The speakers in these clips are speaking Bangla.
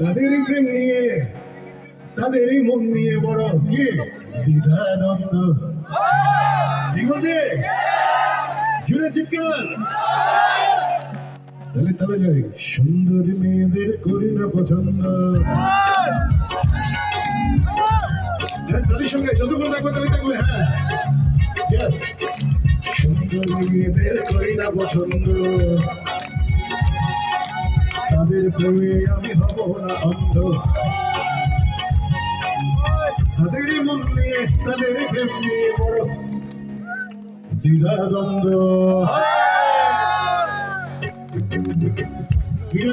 তাদেরই প্রেম নিয়ে, তাদেরই মন নিয়ে বড় কি? দ্বিধাদ্বন্দ্ব। ঠিক আছে জুড়ে চিৎকার। তাহলে তবে যাই, সুন্দর মেয়েদের করি না পছন্দ। হ্যাঁ তাদের সঙ্গে যতক্ষণ থাকবে তাহলে থাকবে হ্যাঁ। সুন্দর মেয়েদের করি না পছন্দ। তাদের প্রেমে আমি হব না অন্ধ তাদেরই মন নিয়ে, তাদের প্রেম নিয়ে বড়। দ্বিধাদ্বন্দ্ব। ঠিক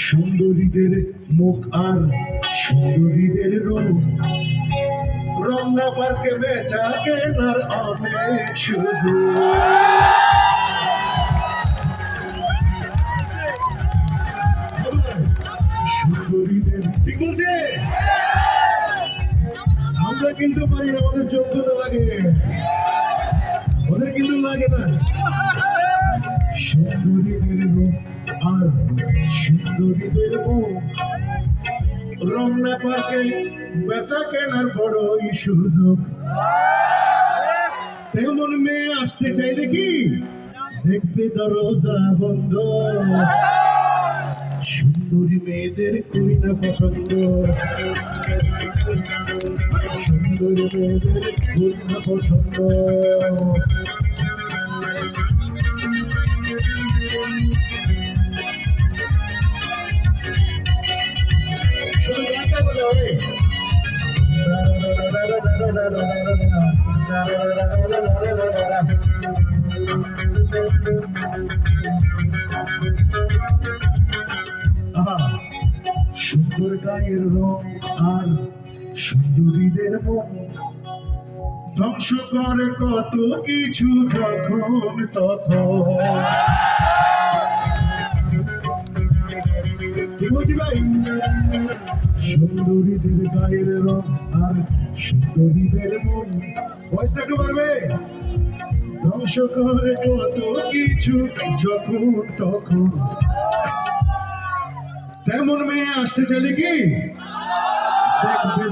সুন্দরীদের মুখ আর সুন্দরীদের রং রমনা পার্কে বেচা কেনার অনেক সুযোগ। সুন্দরীদের ঠিক বলছে? কিন্তু পারি না আমাদের যোগ্যতা লাগে। ওদের কিন্তু লাগে না। সুন্দরীদের রূপ আর সুন্দরীদের মুখ। রমনা পার্কে বেচা কেনার বড়ই সুযোগ। তেমন মেয়ে আসতে চাইলে কি? দেখবে দরজা বন্ধ। সুন্দরী মেয়েদের করি না পছন্দ। সুন্দরী মেয়েদের করি না পছন্দ শুধু গানটা গায়ের রং আর সুন্দরীদের ধ্বংস করে কত কিছু যখন তখন। সুন্দরীদের গায়ের রং আর সুন্দরীদের মন। পয়সা একটু পারবে ধ্বংস করে কত কিছু যখন তখন। তেমন মেয়ে আসতে চাইলে কি? দেখবে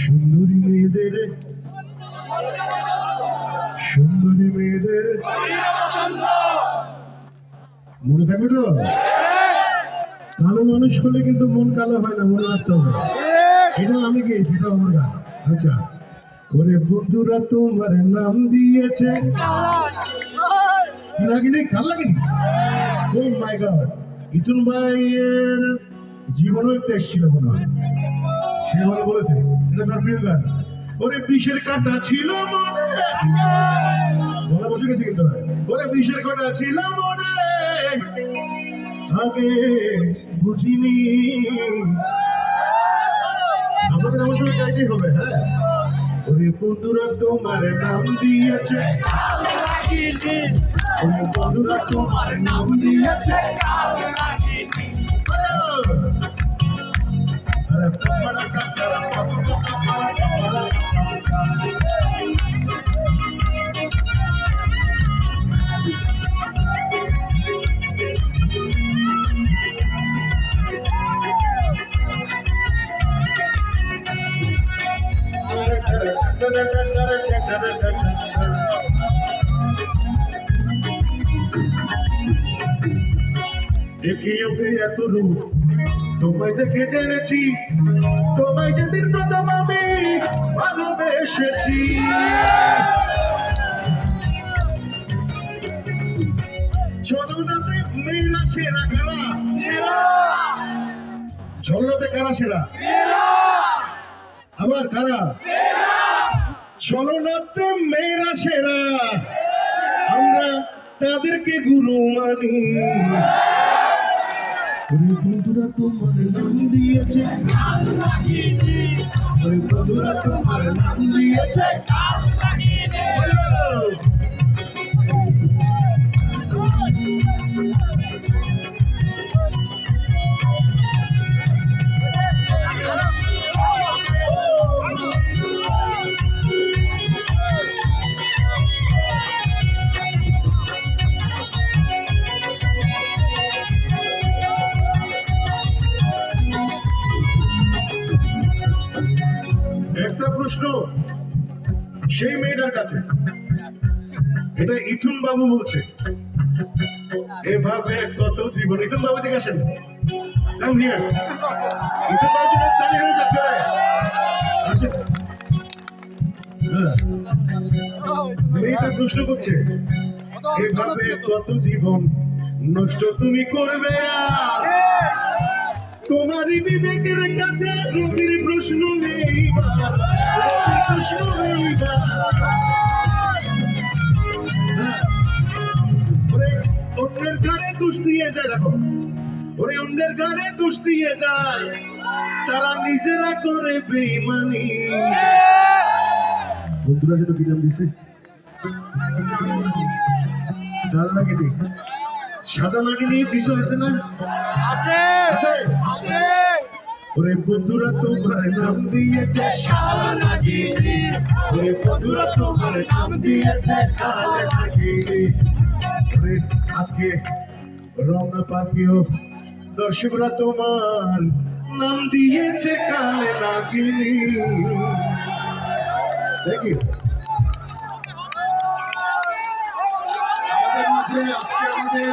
সুন্দরী মেয়েদের সুন্দরী মেয়েদের। মনে থাকবে তো? কালো মানুষ হলে কিন্তু মন কালো হয় না, মনে রাখতে হবে। এটা আমি গিয়েছি, এটা আমার গান। আচ্ছা ওরে বন্ধুরা তোমার নাম দিয়েছে। কি লাগেনি কাল ও মাই গড ইতুন ভাইয়ের জীবনও একটা এসেছিল মনে সে বলেছে ওরে বিষের কাটা ছিল মনে। বসে গেছে কিন্তু। ওরে বিষের কাটা ছিল মনে। আগে বুঝিনি। আমাদের আমার সঙ্গে গাইতেই হবে হ্যাঁ? ওরে বন্ধুরা, তোমার নাম দিয়েছে। তোমার নাম দিয়েছে কাকারা পাপা পাপা ওকে এত রূপ। তোমায় দেখে জেনেছি, তোমায় যেদিন প্রথম আমি ভালোবেসেছি। চলনাতে মেয়েরা সেরা কারা চলনাতে কারা সেরা? আবার কারা? চলনাতে মেয়েরা সেরা। আমরা তাদেরকে গুরু মানি। বন্ধুরা তোমার নাম দিয়েছে। বন্ধুরা তোমার নাম দিয়েছে। প্রশ্ন সেই মেয়েটার কাছে। এটা ইথুন বাবু বলছে এভাবে কত জীবন। ইথুন বাবু দিকে আসেন। হ্যাঁ, মেয়েটা প্রশ্ন করছে এভাবে কত জীবন নষ্ট তুমি করবে আর? তোমারই বিবেকের কাছে রবির প্রশ্ন হ্যাঁ। অন্যের ঘরে দোষ দিয়ে যায় ওরে অন্যের ঘরে দোষ দিয়ে যায়। তারা নিজেরা করে বেইমানি। বন্ধুরা যেন বিরাম দিছে। ডাল সাদা লাগেনি পিছু আছে না? আছে ওরে বন্ধুরা তোমার নাম দিয়েছে শালাগিরি ওরে বন্ধুরা তোমার নাম দিয়েছে শালাগিরি ওরে আজকে রমনা পার্কেও দর্শকরা তোমার নাম দিয়েছে কালে নাগিনি দেখি। আমাদের মাঝে আজকে আমাদের